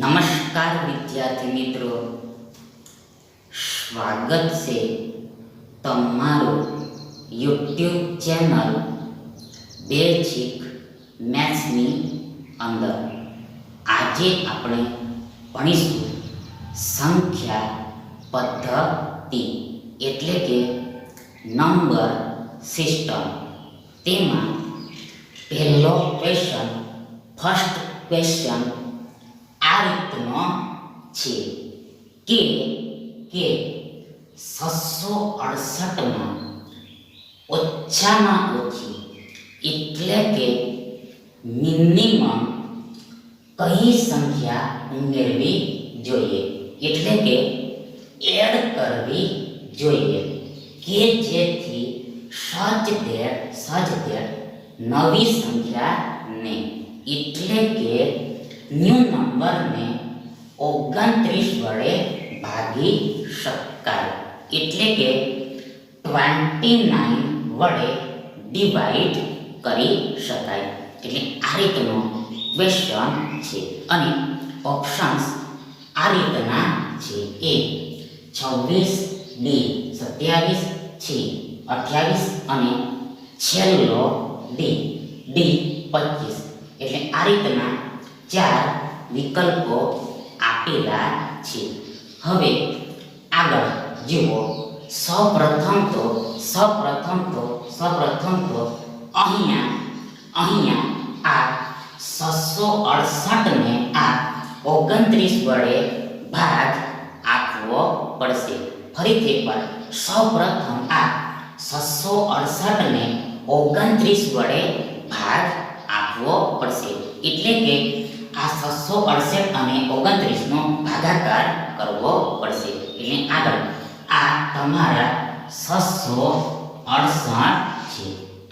નમસ્કાર વિદ્યાર્થી મિત્રો સ્વાગત છે તમારું યુટ્યુબ ચેનલ બે છીક મેથ્સની અંદર આજે આપણે ભણીશું સંખ્યા પદ્ધતિ એટલે કે નંબર સિસ્ટમ તેમાં પહેલો ક્વેશ્ચન ફર્સ્ટ ક્વેશ્ચન આ રીતનો છે કે કે છસો અડસઠમાં ઓછામાં ઓછી એટલે કે મિનિમમ કઈ સંખ્યા ઉમેરવી જોઈએ એટલે કે એડ કરવી જોઈએ કે જેથી સજદેડ સજદેડ નવી સંખ્યાને એટલે કે ન્યૂ નંબરને ઓગણત્રીસ વડે ભાગી શકાય એટલે કે ટ્વેન્ટી નાઇન વડે ડિવાઈડ કરી શકાય એટલે આ રીતનો ક્વેશ્ચન છે અને ઓપ્શન્સ આ રીતના છે એ છવ્વીસ ડી સત્યાવીસ છે અઠ્યાવીસ અને છેલ્લો ડી ડી પચીસ એટલે આ રીતના ચાર વિકલ્પો આપેલા છે હવે આગળ જુઓ સૌપ્રથમ તો સૌપ્રથમ તો સૌપ્રથમ તો અહીંયા અહીંયા આ છસો અડસઠને આ ઓગણત્રીસ વડે ભાગ આપવો પડશે ફરીથી એકવાર સૌપ્રથમ આ છસો અડસઠને ઓગણત્રીસ વડે ભાગ આપવો પડશે એટલે કે આ છસો અડસઠ અને ઓગણત્રીસનો ભાગાકાર કરવો પડશે એટલે આગળ આ તમારા છસો અડસઠ છે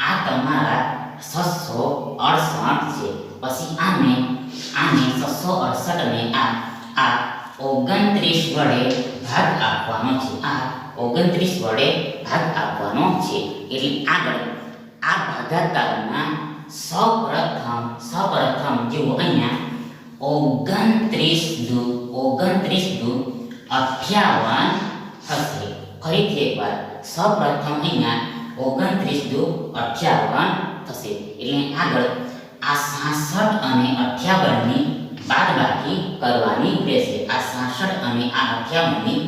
આ તમારા છસો અડસઠ છે પછી આને આને છસો અડસઠને આ આ ઓગણત્રીસ વડે ભાગ આપવાનો છે આ ઓગણત્રીસ વડે ભાગ આપવાનો છે એટલે આગળ આ ભાગાકારમાં સૌપ્રથમ સૌપ્રથમ જેવું અહીંયા ઓગણત્રીસ દુ ઓગણત્રીસ દુ અઠ્યાવન થશે ફરીથી એકવાર સૌપ્રથમ અહીંયા ઓગણત્રીસ દુ અઠ્યાવન થશે એટલે આગળ આ સાસઠ અને અઠ્યાવનની બાદબાકી કરવાની રહેશે આ સાસઠ અને આ અઠ્યાવનની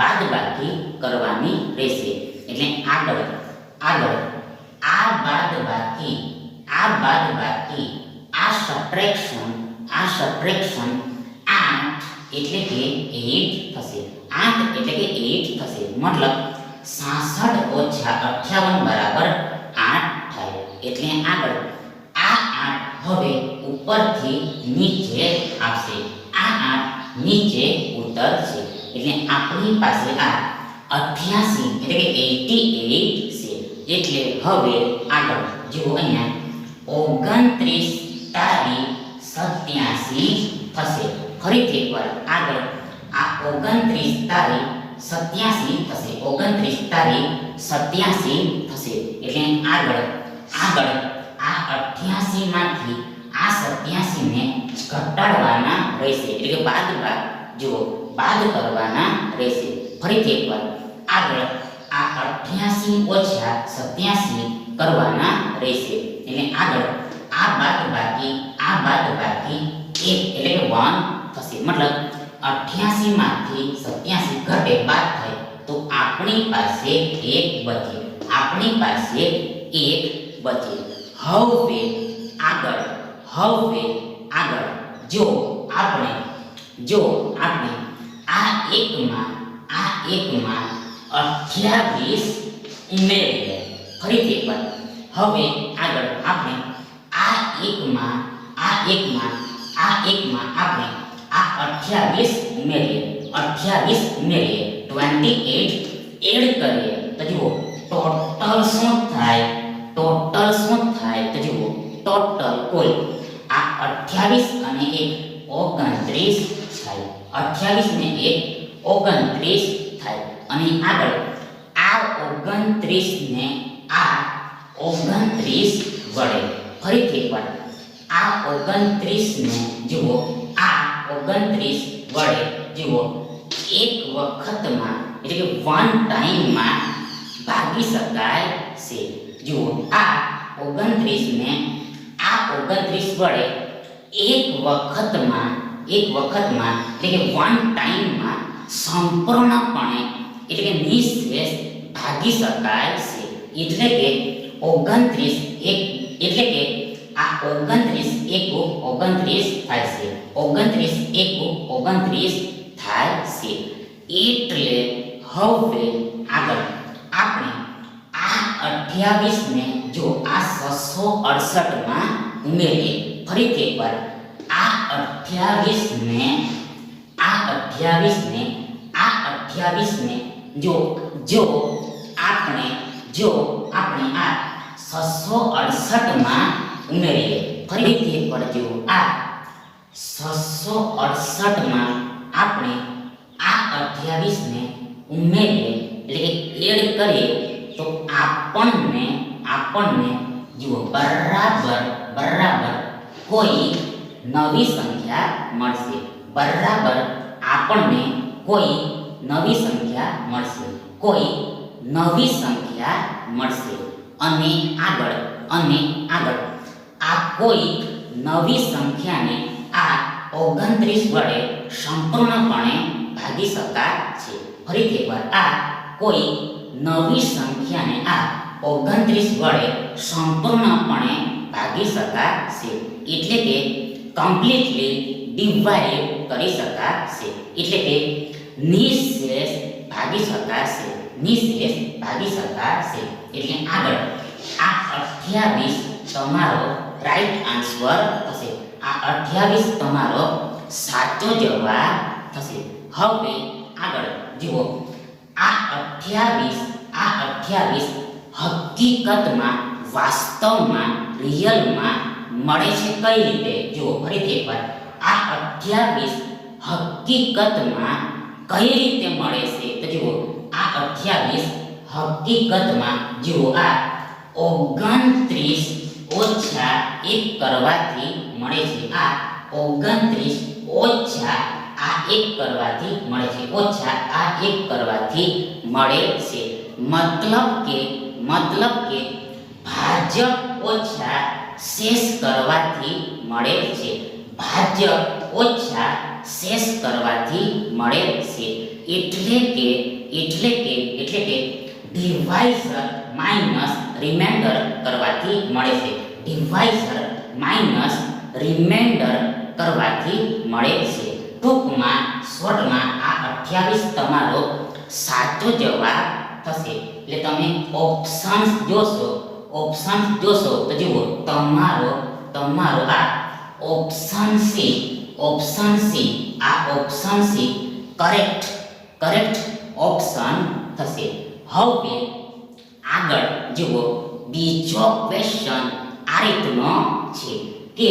બાદબાકી કરવાની રહેશે એટલે આગળ આગળ આ બાદબાકી આ બાદબાકી આ સબટ્રેક્શન આ સબટ્રેક્શન 8 એટલે કે 8 થશે 8 એટલે કે 8 થશે મતલબ 66 58 બરાબર 8 થાય એટલે આગળ આ 8 હવે ઉપરથી નીચે આવશે આ 8 નીચે ઉતરશે એટલે આપણી પાસે આ 88 એટલે કે 88 છે એટલે હવે આગળ જુઓ અહીંયા 29 તારીખ 88 फसे फिर एक बार आगे आप 29 तारीख 87 फसे 29 तारीख 87 फसे એટલે આગળ આગળ આ 88 માંથી આ 87 ને ઘટાડવાના રહેશે એટલે કે બાદરા જેવો બાદ કરવાના રહેશે ફરીથી એકવાર આગળ આ 88 - 87 કરવાના રહેશે એટલે આગળ આ બાદ બાકી આ બાદ બાકી એક એટલે કે વન થશે મતલબ અઠ્યાસી માંથી સત્યાસી ઘટે બાદ થાય તો આપણી પાસે એક બચે આપણી પાસે એક બચે હવે આગળ હવે આગળ જો આપણે જો આપણે આ એકમાં આ એકમાં અઠ્યાવીસ ઉમેરીએ ફરીથી એકવાર હવે આગળ આપણે આ એકમાં આ એકમાં આ એકમાં આપણે આ અઠ્યાવીસ ઉમેરીએ અઠ્યાવીસ ઉમેરીએ ટ્વેન્ટી એટ એડ કરીએ તો જુઓ ટોટલ શું થાય ટોટલ શું થાય તો જુઓ ટોટલ કુલ આ અઠ્યાવીસ અને એક ઓગણત્રીસ થાય અઠ્યાવીસ ને એક ઓગણત્રીસ થાય અને આગળ આ ઓગણત્રીસ ને આ ઓગણત્રીસ વડે ફરીથી એકવાર આ ઓગણત્રીસ ને જુઓ આ ઓગણત્રીસ વડે જુઓ એક વખતમાં એટલે કે વન ટાઈમમાં ભાગી શકાય છે જુઓ આ ઓગણત્રીસને આ ઓગણત્રીસ વડે એક વખતમાં એક વખતમાં એટલે કે વન ટાઈમમાં સંપૂર્ણપણે એટલે કે નિઃશેષ ભાગી શકાય છે એટલે કે ઓગણત્રીસ એક એટલે કે આ 29 એકો 29 થાય છે 29 એકો 29 થાય છે એટલે હવે આગળ આપણે આ 28 ને જો આ 668 માં ઉમેરીએ ફરીથી એકવાર આ 28 ને આ 28 ને આ 28 ને જો જો આપણે જો આપણે આ 668 માં ઉમેરીએ ફરીથી એકવાર જેવું આ છસો અડસઠમાં આપણે આ અઠ્યાવીસને ઉમેરીએ એટલે કે એડ કરીએ તો આપણને આપણને જુઓ બરાબર બરાબર કોઈ નવી સંખ્યા મળશે બરાબર આપણને કોઈ નવી સંખ્યા મળશે કોઈ નવી સંખ્યા મળશે અને આગળ અને આગળ આ કોઈ નવી સંખ્યાને આ ઓગણત્રીસ વડે સંપૂર્ણપણે ભાગી શકાય છે ફરીથી એકવાર આ કોઈ નવી સંખ્યાને આ ઓગણત્રીસ વડે સંપૂર્ણપણે ભાગી શકાય છે એટલે કે કમ્પ્લીટલી ડિવાઇડ કરી શકાય છે એટલે કે નિશેષ ભાગી શકાય છે નિશેષ ભાગી શકાય છે એટલે આગળ આ અઠ્યાવીસ તમારો રાઈટ આન્સર થશે આ અઠ્યાવીસ તમારો સાચો જવાબ થશે હવે આગળ જુઓ આ અઠ્યાવીસ આ અઠ્યાવીસ હકીકતમાં વાસ્તવમાં રિયલમાં મળે છે કઈ રીતે જુઓ ફરીથી એકવાર આ અઠ્યાવીસ હકીકતમાં કઈ રીતે મળે છે તો જુઓ આ અઠ્યાવીસ હકીકતમાં જુઓ આ ઓગણત્રીસ ઓછા એક કરવાથી મળે છે આ ઓગણત્રીસ ઓછા આ એક કરવાથી મળે છે ઓછા આ એક કરવાથી મળે છે મતલબ કે મતલબ કે ભાજ્ય ઓછા શેષ કરવાથી મળે છે ભાજ્ય ઓછા શેષ કરવાથી મળે છે એટલે કે એટલે કે એટલે કે ડિવાઈઝર માઈનસ રિમાઇન્ડર કરવાથી મળે છે ડિવાઇસર માઇનસ રિમાઇન્ડર કરવાથી મળે છે ટૂંકમાં શોર્ટમાં આ અઠ્યાવીસ તમારો સાચો જવાબ થશે એટલે તમે ઓપ્શન્સ જોશો ઓપ્શન્સ જોશો તો જુઓ તમારો તમારો આ ઓપ્શન સી ઓપ્શન સી આ option C correct correct option થશે હવે આગળ જુઓ બીજો ક્વેશ્ચન આ રીતનો છે કે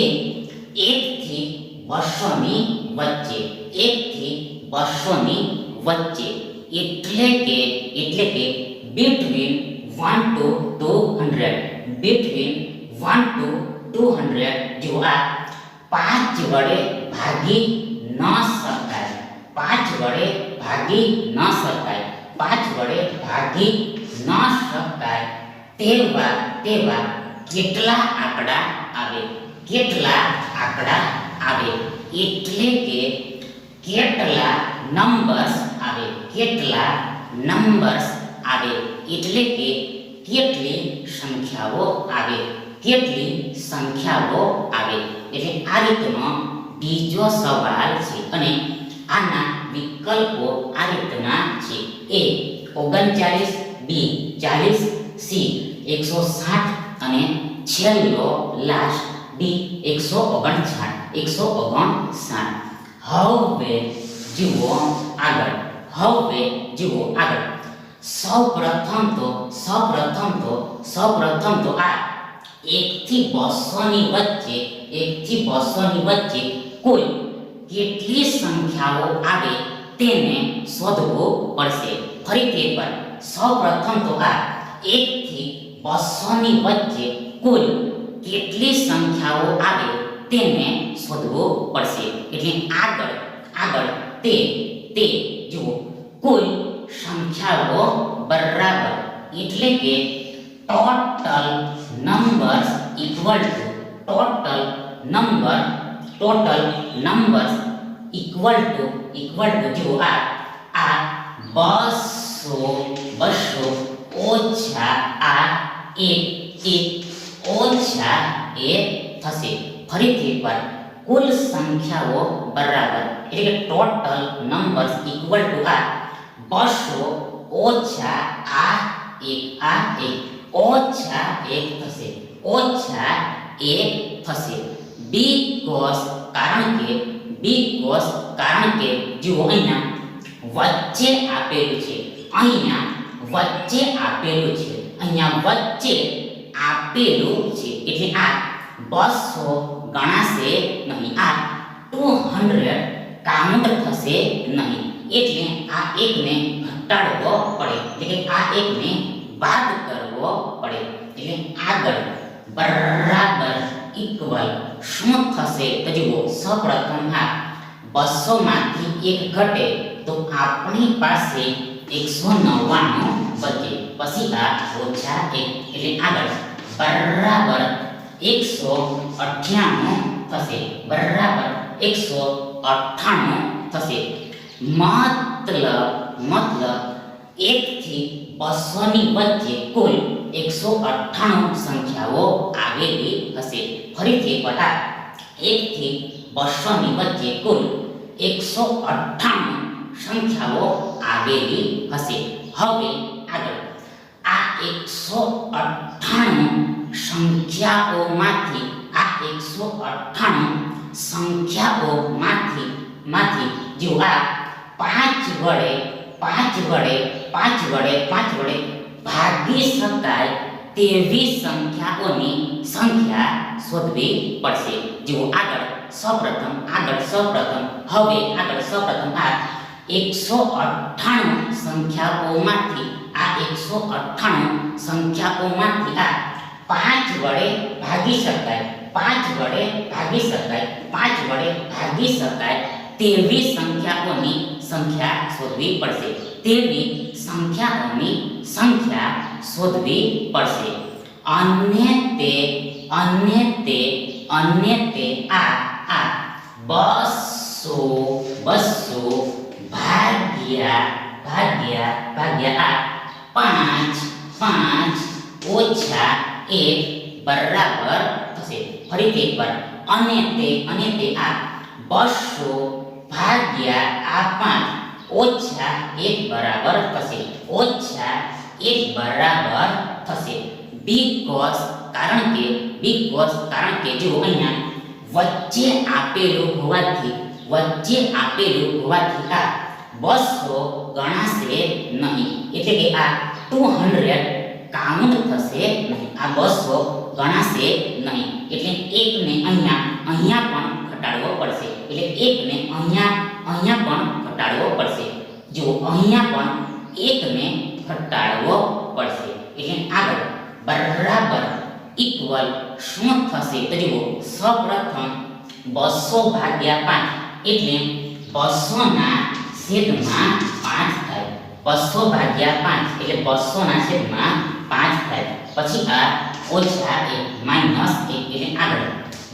એકથી બસોની વચ્ચે એકથી બસોની વચ્ચે એટલે કે એટલે કે between one two two hundred between one two two hundred જેવા પાંચ વડે ભાગી ન શકાય પાંચ વડે ભાગી ન શકાય પાંચ વડે ભાગી ન શકાય તેવા તેવા કેટલા આંકડા આવે કેટલા આંકડા આવે એટલે કે કેટલા નંબર્સ આવે કેટલા નંબર્સ આવે એટલે કે કેટલી સંખ્યાઓ આવે કેટલી સંખ્યાઓ આવે એટલે આ રીતનો બીજો સવાલ છે અને આના વિકલ્પો આ રીતના છે એ ઓગણચાલીસ डी 40 सी 160 અને 46 લાર્જ ડી 159 159 હાઉએ જીવો આગળ હાઉએ જીવો આગળ સૌપ્રથમ તો સૌપ્રથમ તો સૌપ્રથમ તો આ 1 થી 20 ની વચ્ચે 1 થી 20 ની વચ્ચે કોની કેટલી સંખ્યાઓ આવે તેને શોધવો પડશે ફરીથી પર સૌપ્રથમ તો આ 1 થી 200 ની વચ્ચે કુલ કેટલી સંખ્યાઓ આવે તેને શોધવું પડશે એટલે આગળ આગળ તે તે જુઓ કુલ સંખ્યાઓ બરાબર એટલે કે total numbers equal to total number total numbers equal to equal to જુઓ આ આ બસ સો બસો ઓછા આ એક એક ઓછા એ થશે ફરીથી એકવાર કુલ સંખ્યાઓ બરાબર એટલે કે ટોટલ નંબર્સ ઇક્વલ ટુ આ બસો ઓછા આ એક આ એક ઓછા એક થશે ઓછા એક થશે બીકોસ કારણ કે બીકોસ કારણ કે જુઓ અહીંયા વચ્ચે આપેલું છે અહીંયા વચ્ચે આપેલું છે અહીંયા વચ્ચે આપેલું છે એટલે આ બસો ગણાશે નહીં આ ટુ હંડ્રેડ કાઉન્ટ થશે નહીં એટલે આ એકને ઘટાડવો પડે એટલે આ એકને બાદ કરવો પડે એટલે આગળ બરાબર ઇક્વલ શું થશે તો જુઓ સૌપ્રથમ આ બસોમાંથી એક ઘટે તો આપણી પાસે એકસો નવ્વાણું બચે પછી આ ઓછા એટલે આગળ બરાબર એકસો અઠ્યાણું થશે બરાબર એકસો અઠ્ઠાણું થશે મતલબ મતલબ એકથી બસોની વચ્ચે કુલ એકસો અઠ્ઠાણું સંખ્યાઓ આવેલી હશે ફરીથી પટા એકથી બસોની વચ્ચે કુલ એકસો અઠ્ઠાણું સંખ્યાઓ આવેલી હશે હવે આગળ આ એકસો અઠ્ઠાણું સંખ્યાઓમાંથી આ એકસો અઠ્ઠાણું સંખ્યાઓમાંથી માંથી જો આ પાંચ વડે પાંચ વડે પાંચ વડે પાંચ વડે ભાગી શકાય તેવી સંખ્યાઓની સંખ્યા શોધવી પડશે જો આગળ સૌપ્રથમ આગળ સૌપ્રથમ હવે આગળ સૌપ્રથમ આ એકસો અઠ્ઠાણું સંખ્યાઓમાંથી આ એકસો અઠ્ઠાણું સંખ્યાઓમાંથી આ પાંચ વડે ભાગી શકાય પાંચ વડે ભાગી શકાય પાંચ વડે ભાગી શકાય તેવી સંખ્યાઓની સંખ્યા શોધવી પડશે તેવી સંખ્યાઓની સંખ્યા શોધવી પડશે અન્ય તે અન્ય તે અન્ય તે આ આ બસો બસો भाग्य भाग्य भाग्य पांच पांच ओछा एक बराबर तसे फरी एक बार अनेते अनेते आ बसो भाग्य आ पांच ओछा एक बराबर तसे ओछा एक बराबर तसे बिकॉज कारण के बिकॉज कारण के जो अहिया वच्चे आपेलो हुआ थी वच्चे आपेलो हुआ थी का બસો ગણાશે નહીં એટલે કે આ ટુ હંડ્રેડ કાઉન્ટ થશે નહીં આ બસો ગણાશે નહીં એટલે એકને અહીંયા અહીંયા પણ ઘટાડવો પડશે એટલે એકને અહીંયા અહીંયા પણ ઘટાડવો પડશે જો અહીંયા પણ એકને ઘટાડવો પડશે એટલે આગળ બરાબર ઇક્વલ શું થશે તો જુઓ સૌપ્રથમ બસો ભાગ્યા પાંચ એટલે બસોના છેદમાં પાંચ થાય બસો ભાગ્યા પાંચ એટલે બસોના છેદમાં પાંચ થાય પછી આ ઓછા એક માઈનસ એક એટલે આગળ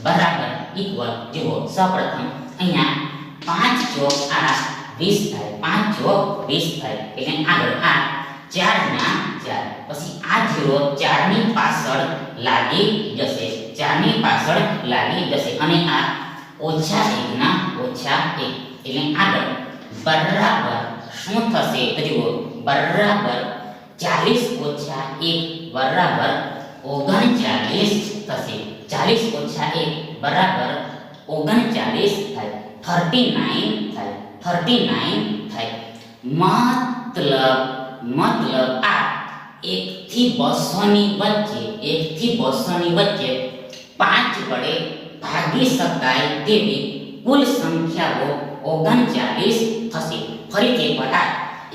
બરાબર ઇક્વલ જુઓ સૌપ્રથમ અહીંયા પાંચ ચોક આ વીસ થાય પાંચ ચોક વીસ થાય એટલે આગળ આ ચારના ચાર પછી આ જીરો ચારની પાછળ લાગી જશે ચારની પાછળ લાગી જશે અને આ ઓછા એકના ઓછા એક એટલે આગળ બરાબર શું થશે તો જુઓ બરાબર ચાલીસ ઓછા એક બરાબર ઓગણચાલીસ થશે ચાલીસ ઓછા એક બરાબર ઓગણચાલીસ થાય થર્ટી નાઇન થાય થર્ટી નાઇન થાય મતલબ મતલબ આ એકથી બસોની વચ્ચે એકથી બસોની વચ્ચે પાંચ વડે ભાગી શકાય તેવી કુલ સંખ્યાઓ ઓગણચાલીસ થશે ફરીથી એકવાર આ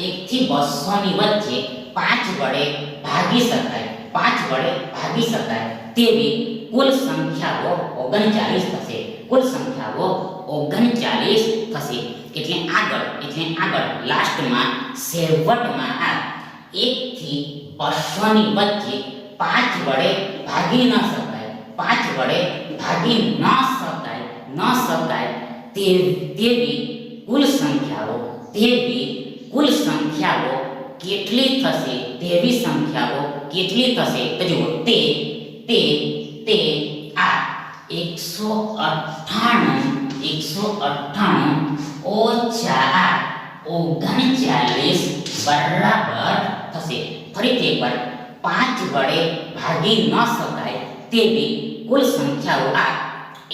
એકથી બસોની વચ્ચે પાંચ વડે ભાગી શકાય પાંચ વડે ભાગી શકાય તેવી કુલ સંખ્યાઓ ઓગણચાલીસ થશે કુલ સંખ્યાઓ ઓગણચાલીસ થશે એટલે આગળ એટલે આગળ લાસ્ટમાં છેવટમાં આ એકથી બસોની વચ્ચે પાંચ વડે ભાગી ન શકાય પાંચ વડે ભાગી ન શકાય ન શકાય के देवी कुल संख्याओं देवी कुल संख्याओं कितनी થશે देवी संख्याओं કેટલી થશે તો જો તે તે તે આ 198 198 ઓછા ઓгамиચાર એ વર્ણ પર થશે ફરી તે પર 5 વડે ભાગી ન શકાય તે બી કુલ સંખ્યાઓ આ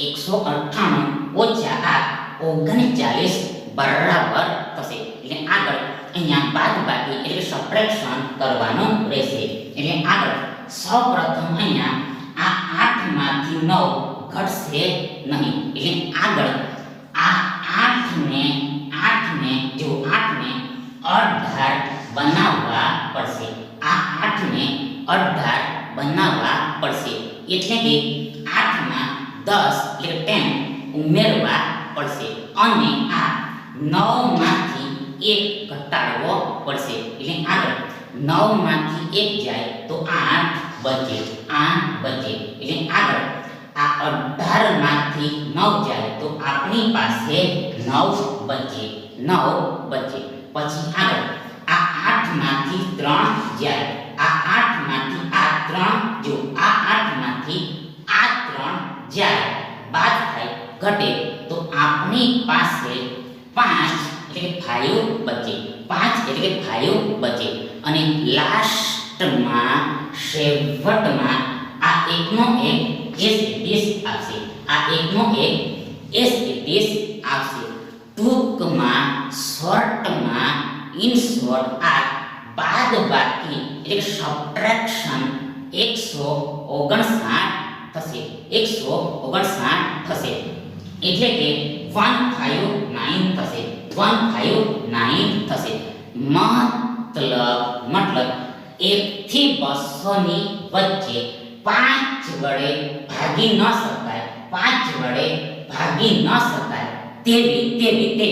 198 ઓછા ઓગણચાલીસ બરાબર થશે એટલે આગળ અહીંયા બાદ બાકી એટલે સબટ્રેક્શન કરવાનું રહેશે એટલે આગળ સૌપ્રથમ અહીંયા આ આઠમાંથી નવ ઘટશે નહીં એટલે આગળ આ આઠને આઠને જો આઠને અઢાર બનાવવા પડશે આ આઠને અઢાર બનાવવા પડશે એટલે કે આઠમાં દસ એટલે ટેન ઉમેરવા પડશે અને આ 9 માંથી 1 ઘટાડવો પડશે એટલે આગળ 9 માંથી 1 જાય તો 8 બચે 8 બચે એટલે આગળ આ 18 માંથી 9 જાય તો આપણી પાસે 9 બચે 9 બચે પછી આગળ આ 8 માંથી 3 જાય આ 8 માંથી આ 3 જો આ 8 માંથી આ 3 જાય બાદ થાય ઘટે તો આપની પાસે પાંચ એટલે કે ફાઈવ બચે પાંચ એટલે કે ફાઈવ બચે અને લાસ્ટમાં છેવટમાં આ એકનો એક એસ એકવીસ આવશે આ એકનો એક એસ એકવીસ આવશે ટૂંકમાં શોર્ટમાં ઇન શોર્ટ આ બાદ બાકી એટલે સબટ્રેક્શન એકસો ઓગણસાઠ થશે એકસો ઓગણસાઠ થશે इसलिए कि 15 9 तसे 15 9 तसे मतलब मतलब 1 થી 200 ની વચ્ચે 5 વડે ભાગી ન સકાય 5 વડે ભાગી ન સકાય તે રીતે તે રીતે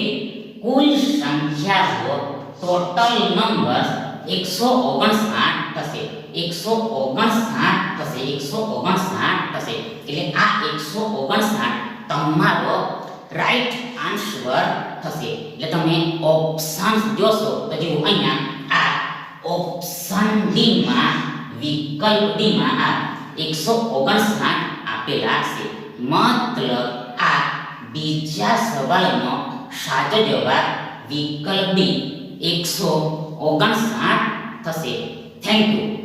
કુલ સંખ્યાઓ ટોટલ નંબર 158 થશે 158 થશે 158 થશે એટલે આ 158 તમારો રાઈટ આન્સર થશે એટલે તમે ઓપ્શન્સ જોશો તો જેવું અહીંયા આ ઓપ્શન ડી માં વિકલ્પ ડી માં આ 159 આપેલા છે મતલબ આ બીજા સવાલનો સાચો જવાબ વિકલ્પ ડી 159 થશે થેન્ક યુ